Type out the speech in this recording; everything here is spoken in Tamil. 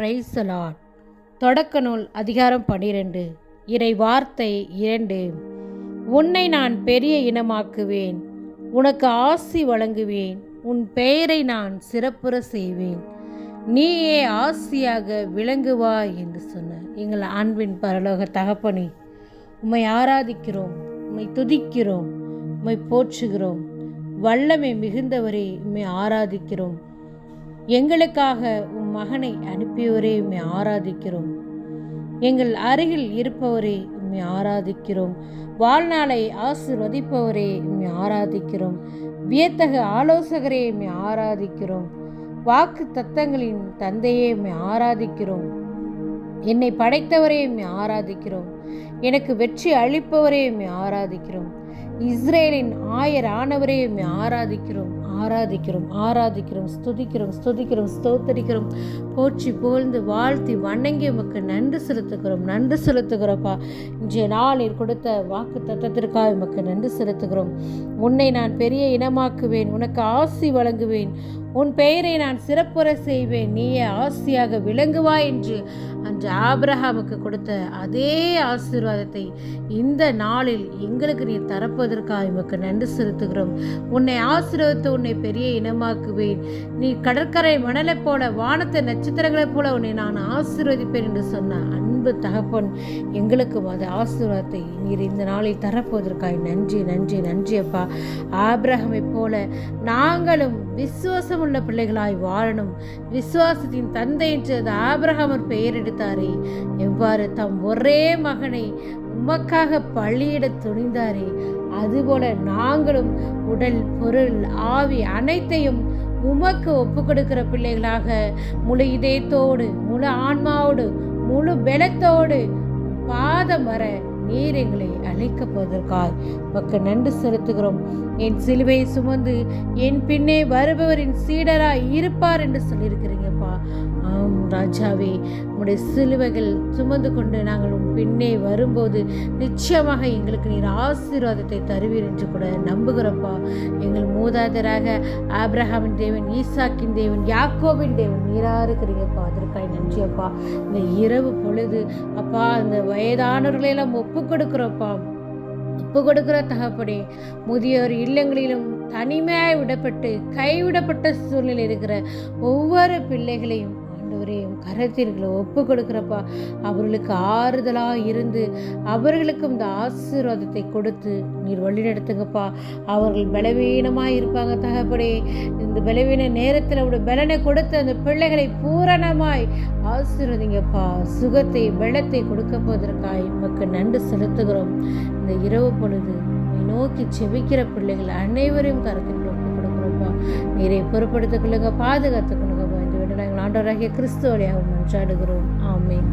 பிரைசலாட் தொடக்க நூல் அதிகாரம் பனிரெண்டு. இறை வார்த்தை இரண்டு. உன்னை நான் பெரிய இனமாக்குவேன். உனக்கு ஆசி வழங்குவேன். உன் பெயரை நான் சிறப்புற செய்வேன். நீயே ஆசியாக விளங்குவா என்று சொன்னார். எங்கள் அன்பின் பரலோக தகப்பனி உம்மை ஆராதிக்கிறோம் உம்மை துதிக்கிறோம் உம்மை போற்றுகிறோம். வல்லமை மிகுந்தவரே உம்மை ஆராதிக்கிறோம். எங்களுக்காக உம் மகனை அனுப்பியவரே உம்மை ஆராதிக்கிறோம். எங்கள் அருகில் இருப்பவரே உம்மை ஆராதிக்கிறோம். வாழ்நாளை ஆசிர்வதிப்பவரே உம்மை ஆராதிக்கிறோம். வியத்தக ஆலோசகரே உம்மை ஆராதிக்கிறோம். வாக்கு தத்தங்களின் தந்தையே உம்மை ஆராதிக்கிறோம். என்னை படைத்தவரே உம்மை ஆராதிக்கிறோம். எனக்கு வெற்றி அளிப்பவரே உம்மை ஆராதிக்கிறோம். இஸ்ரேலின் ஆயர் ஆனவரே உம்மை ஆராதிக்கிறோம். ஆராதிக்கிறோம் ஆராதிக்கிறோம் ஸ்துதிக்கிறோம் ஸ்துதிக்கிறோம் ஸ்தோத்தரிக்கிறோம். போற்றி புகழ்ந்து வாழ்த்தி வணங்கி உமக்கு நன்றி செலுத்துகிறோம் நன்றி செலுத்துகிறோப்பா இன்றைய நாளில் கொடுத்த வாக்கு தத்தத்திற்காக உமக்கு நன்றி செலுத்துகிறோம். உன்னை நான் பெரிய இனமாக்குவேன் உனக்கு ஆசி வழங்குவேன். உன் பெயரை நான் சிறப்புற செய்வேன். நீயே ஆசியாக விளங்குவாய் என்று அன்று ஆபிரஹாமுக்கு கொடுத்த அதே ஆசீர்வாதத்தை இந்த நாளில் எங்களுக்கு நீ தரப்பதற்காக உமக்கு நன்றி செலுத்துகிறோம். உன்னை ஆசீர்வதித்து உன்னை பெரிய இனமாக்குவேன். நீ கடற்கரை மணலை போல வானத்தை நட்சத்திரங்களைப் போல உன்னை நான் ஆசீர்வதிப்பேன் என்று சொன்ன அன்பு தகப்பன் எங்களுக்கும் அது ஆசீர்வாதத்தை நீர் இந்த நாளில் தரப்போவதற்காக நன்றி நன்றி நன்றி அப்பா. ஆபிரகமைப் போல நாங்களும் விசுவாசம் உள்ள பிள்ளைகளாய் வாழணும். விசுவாசத்தின் தந்தை என்று அது ஆபிரகாமர் பெயர் எடுத்தாரே. எவ்வாறு தம் ஒரே மகனை உமக்காக பள்ளியிட துணிந்தாரே. அதுபோல நாங்களும் உடல் பொருள் ஆவி அனைத்தையும் உமக்கு ஒப்பு கொடுக்கிற பிள்ளைகளாக முழு இதயத்தோடு முழு ஆன்மாவோடு முழு பலத்தோடு பாதம் வர நீர் எங்களை அழைக்க போவதற்காய் உமக்கு நன்றி செலுத்துகிறோம். என் சிலுவையை சுமந்து என் பின்னே வருபவரின் சீடராய் இருப்பார் என்று சொல்லியிருக்கிறீங்கப்பா. ராஜாவே உம்முடைய சிலுவைகள் சுமந்து கொண்டு நாங்கள் உன் பின்னே வரும்போது நிச்சயமாக எங்களுக்கு நீர் ஆசீர்வாதத்தை தருவீர் என்று கூட நம்புகிறப்பா. எங்கள் மூதாதராக ஆப்ரஹாமின் தேவன் ஈசாக்கின் தேவன் யாக்கோவின் தேவன் நீராக இருக்கிறீங்கப்பா. அதற்காய் நன்றியப்பா இந்த இரவு பொழுது அப்பா இந்த வயதானவர்களையெல்லாம் ஒப்பு கொடுக்குறோப்பா. ஒப்பு கொடுக்குற தகப்படே முதியோர் இல்லங்களிலும் தனிமையாய் விடப்பட்டு கைவிடப்பட்ட சூழ்நிலை இருக்கிற ஒவ்வொரு பிள்ளைகளையும் ஆண்டவரையும் கரத்திற்களை ஒப்பு கொடுக்குறப்பா. அவர்களுக்கு ஆறுதலாக இருந்து அவர்களுக்கும் இந்த ஆசீர்வாதத்தை கொடுத்து நீர் வழிநடத்துங்கப்பா அவர்கள் பலவீனமாக இருப்பாங்க தகப்படே இந்த பலவீன நேரத்தில் ஒரு பலனை கொடுத்து அந்த பிள்ளைகளை பூரணமாய் ஆசீர்வதிங்கப்பா. சுகத்தை வெள்ளத்தை கொடுக்க போவதற்காய் உமக்கு நன்றி செலுத்துகிறோம். இந்த இரவு பொழுது நோக்கி செபிக்கிற பிள்ளைகள் அனைவரையும் கருத்தில் நீரை பொறுப்படுத்திக் கொள்ளுங்க பாதுகாத்துக் கொள்ளுங்க இந்த விட நாங்கள் ஆண்டவராகிய கிறிஸ்துவழியாக மன்றாடுகிறோம் ஆமேன்.